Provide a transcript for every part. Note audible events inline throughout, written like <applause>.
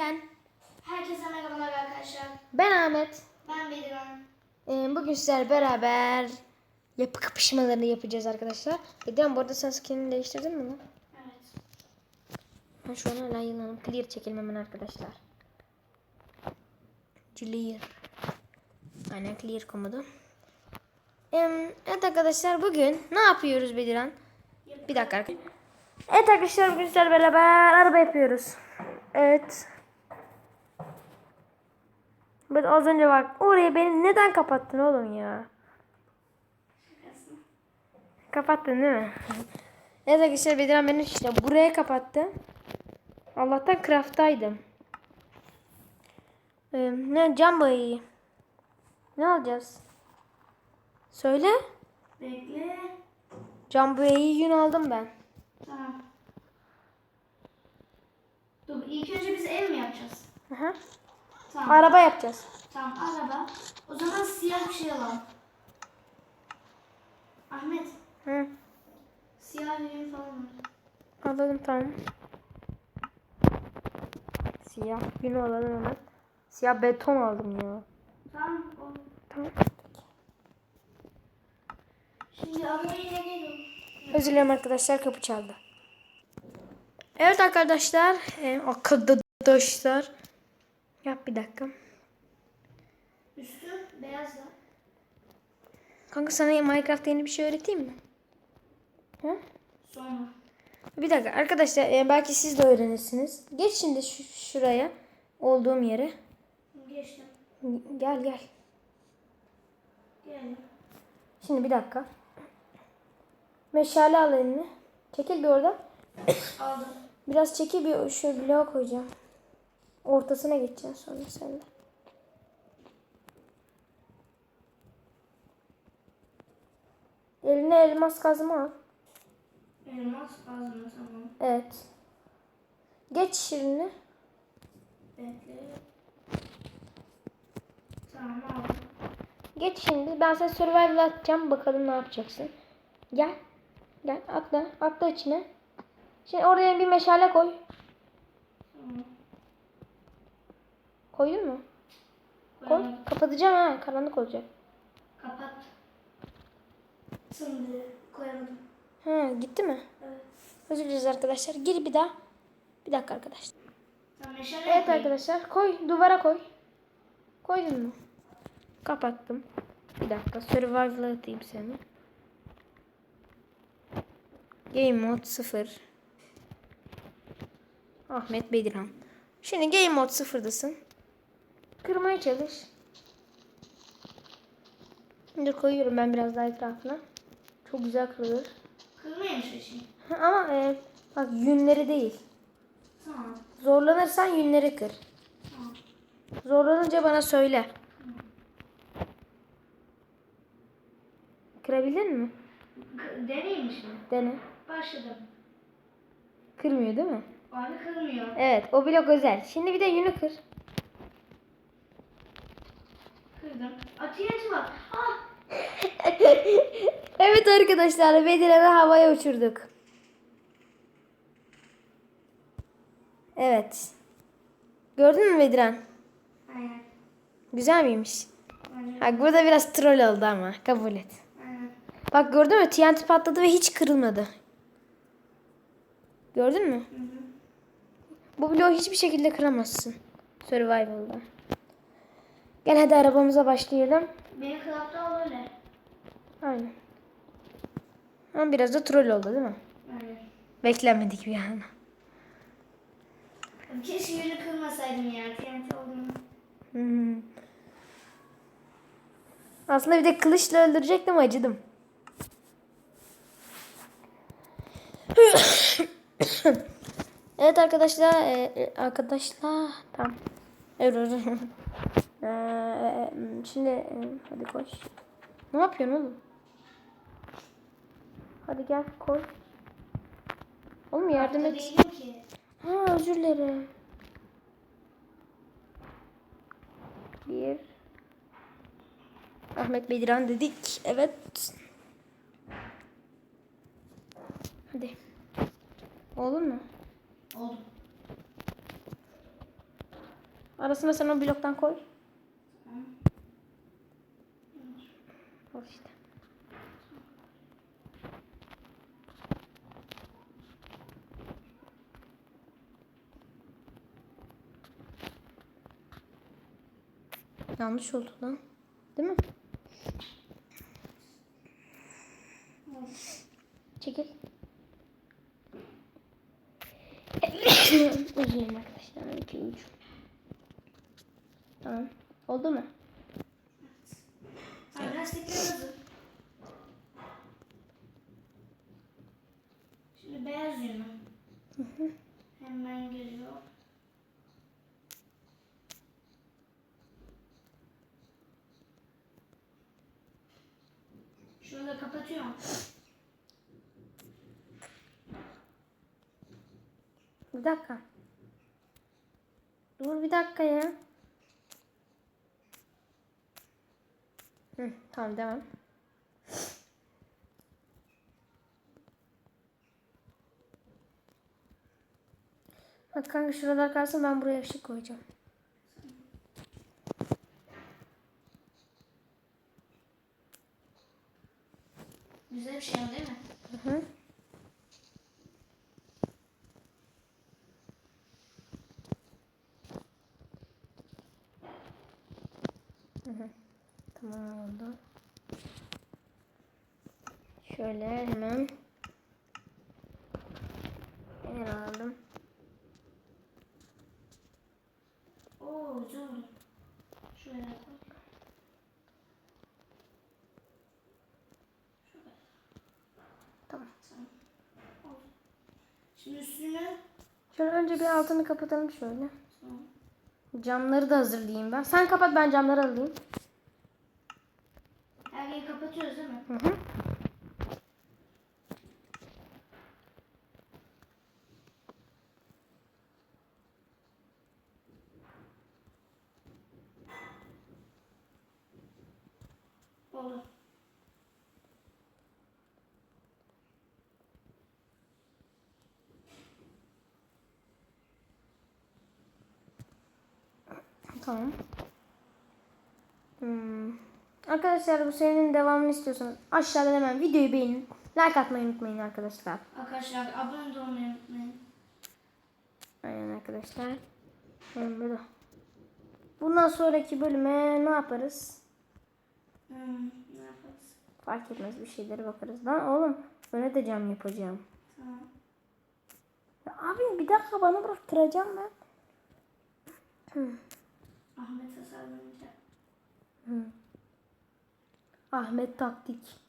Ben, Herkese merhabalar arkadaşlar. ben Ahmet. Ben Bediran. Ee, bugün sizlerle beraber yapı kapışmalarını yapacağız arkadaşlar. Bediran bu arada sen skinini değiştirdin mi lan? Evet. Ben şu an hala yılanım. Clear çekelim hemen arkadaşlar. Clear. Aynen clear komodu. Ee, evet arkadaşlar bugün ne yapıyoruz Bediran? Bir dakika. Evet arkadaşlar bugün sizlerle beraber araba yapıyoruz. Evet. Ben az önce bak orayı beni neden kapattın oğlum ya? Kapattın değil mi? <laughs> evet arkadaşlar Bediran beni işte buraya kapattı. Allah'tan craft'taydım. Ee, ne cam? Ne alacağız? Söyle. Bekle. Cam boyayı yün aldım ben. Tamam. Dur ilk önce biz ev mi yapacağız? Aha. Tamam. Araba yapacağız. Tamam araba. O zaman siyah bir şey alalım. Ahmet. Hı. Siyah ürün falan var. Alalım tamam. Siyah yün alalım hemen. Siyah beton aldım ya. Tamam. O. Tamam. Şimdi arabayı nereye geliyor? Özür dilerim arkadaşlar kapı çaldı. Evet arkadaşlar. E, arkadaşlar. Yap bir dakika. Üstü beyaz da. Kanka sana Minecraft'ta yeni bir şey öğreteyim mi? Hı? Sonra. Bir dakika arkadaşlar e, belki siz de öğrenirsiniz. Geç şimdi şu, şuraya. Olduğum yere. Geçtim. Gel gel. Gel. Şimdi bir dakika. Meşale al elini. Çekil bir orada. Aldım. Biraz çekil bir şu bloğa koyacağım. Ortasına geçeceksin sonra sen de. Eline elmas kazma al. Elmas kazma tamam. Evet. Geç şirini. Bekle. Tamam aldım. Geç şimdi. Ben sana survival atacağım. Bakalım ne yapacaksın. Gel. Gel atla. Atla içine. Şimdi oraya bir meşale koy. Tamam. Koydun mu? Koy. Koyamadım. Kapatacağım ha. Karanlık olacak. Kapat. Şimdi koyamadım. Ha gitti mi? Evet. Özür dileriz arkadaşlar. Gir bir daha. Bir dakika arkadaşlar. Tamam Evet koyayım. arkadaşlar. Koy. Duvara koy. Koydun mu? Kapattım. Bir dakika. Survival'a atayım seni. Game mode 0. Ahmet Bedirhan. Şimdi game mode 0'dasın. Kırmaya çalış. Dur koyuyorum ben biraz daha etrafına. Çok güzel kırılır. Kırmayayım şu işi. Ha, Ama e, bak yünleri değil. Tamam. Zorlanırsan yünleri kır. Tamam. Zorlanınca bana söyle. Kırabildin mi? Deneyeyim mi şimdi? Dene. Başladım. Kırmıyor değil mi? Abi kırmıyor. Evet o blok özel. Şimdi bir de yünü kır. Kırdım. Ateş var. Ah! <laughs> evet arkadaşlar Bedirhan'ı havaya uçurduk. Evet. Gördün mü Bedirhan? Aynen. Güzel miymiş? Aynen. Bak burada biraz troll oldu ama kabul et. Aynen. Bak gördün mü TNT patladı ve hiç kırılmadı. Gördün mü? Hı hı. Bu bloğu hiçbir şekilde kıramazsın. Survival'da. Gel hadi arabamıza başlayalım. Benim klapta öyle. Aynen. Ama biraz da troll oldu değil mi? Aynen. Beklenmedik bir an. Keşke yünü kırmasaydım ya. TNT olduğunu. Hmm. Aslında bir de kılıçla öldürecektim acıdım. <coughs> evet arkadaşlar, e, e, arkadaşlar tam. Evet. <laughs> Ee, şimdi e, hadi koş. Ne yapıyorsun oğlum? Hadi gel koy. Oğlum yardım et. Ha özür dilerim. Bir. Ahmet Bediran dedik. Evet. Hadi. Olur mu? Oldu. Arasına sen o bloktan koy. Tamam. Al işte. Yanlış oldu lan. Değil mi? Çekil. <coughs> Üzülün arkadaşlar. 2 3. Tamam. Oldu mu? Lastikler hazır. Şimdi beyaz yünü. Hemen geliyor. Bir dakika. Dur bir dakika ya. Hı, tamam devam. Bak kanka şuralar kalsın ben buraya ışık koyacağım. Güzel bir şey o değil mi? Hı hı. Hı hı. Tamam oldu. Şöyle hemen Hemen aldım. Oo oldu. Şöyle koy. Şöyle. Tamam. Tamam. Oldu. Şimdi üstüne Şöyle önce bir altını kapatalım şöyle. Tamam. Camları da hazırlayayım ben. Sen kapat ben camları alayım. Her yeri kapatıyoruz değil mi? Hı hı. Oldu. Tamam. Hmm. Arkadaşlar bu serinin devamını istiyorsanız aşağıda hemen videoyu beğenin. Like atmayı unutmayın arkadaşlar. Arkadaşlar abone olmayı unutmayın. Aynen arkadaşlar. Hmm, böyle. Bundan sonraki bölüme ne yaparız? Hmm, ne yaparız? Fark etmez bir şeylere bakarız. Lan oğlum öne de cam yapacağım. Tamam. Ya abi bir dakika bana bıraktıracağım ben. Ahmet tasarlanınca. Ahmet taktik.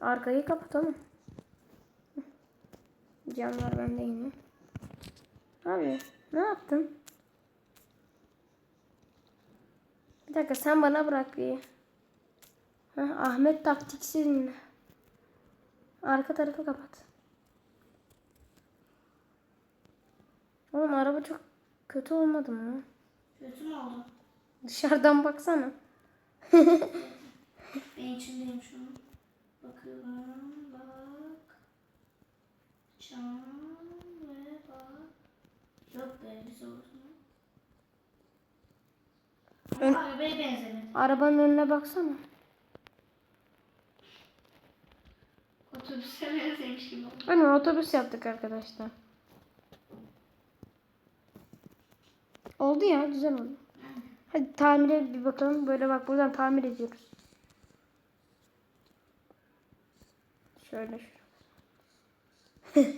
Arkayı kapatalım. Camlar bende yine. Abi ne yaptın? Bir dakika sen bana bırak bir. Heh, Ahmet taktiksiz mi? Arka tarafı kapat. Oğlum araba çok kötü olmadı mı? Kötü mü oldu? Dışarıdan baksana. <laughs> Ben içindeyim şu an. Bakıyorum. Bak. Cam ve bak. Yok be oldu. Ön- arabaya benzemedi. Arabanın önüne baksana. Otobüse benzemiş gibi oldu. Aynen otobüs yaptık arkadaşlar. Oldu ya güzel oldu. Hadi tamire bir bakalım. Böyle bak buradan tamir ediyoruz. Şöyle şu. <laughs>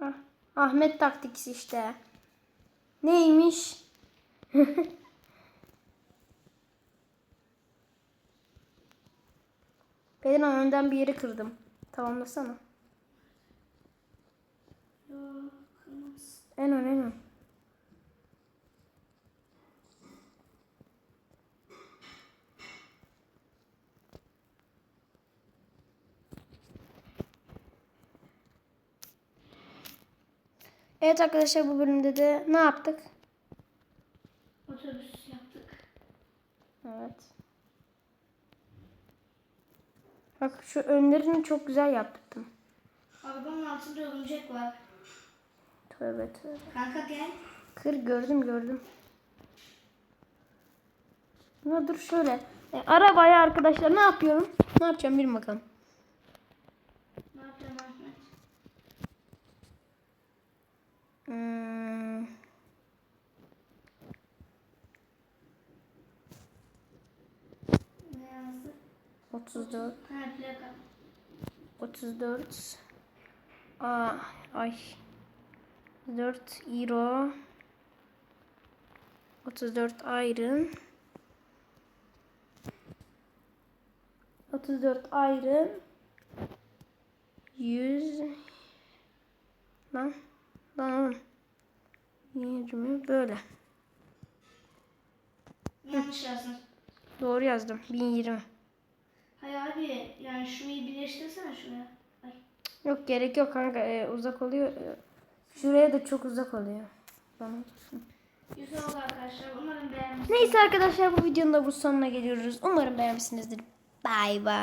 Ah, Ahmet taktiksi işte. Neymiş? <laughs> Bedirhan önden bir yeri kırdım. Tamamlasana. En ön en ön. Evet arkadaşlar bu bölümde de ne yaptık? Otobüs yaptık. Evet. Bak şu önlerini çok güzel yaptım. Arabanın altında örümcek var. Tövbe tövbe. Kanka gel. Kır gördüm gördüm. Ya dur şöyle. E, arabaya arkadaşlar ne yapıyorum? Ne yapacağım bilin bakalım. Ne yapıyorsun Ahmet? Hmm, Ne yazdı? 34 Ha plaka. 34 Aa, ay 4 euro 34 iron 34 iron 100 lan lan oğlum 20 böyle. Yanlış yazdın. doğru yazdım. 1020 Hayır abi yani şurayı birleştirsene şuraya. Ay. yok gerek yok kanka e, uzak oluyor E, şuraya da çok uzak oluyor bana Güzel oldu arkadaşlar. Umarım beğenmişsiniz. Neyse arkadaşlar bu videonun da bu sonuna geliyoruz. Umarım beğenmişsinizdir. Bay bay.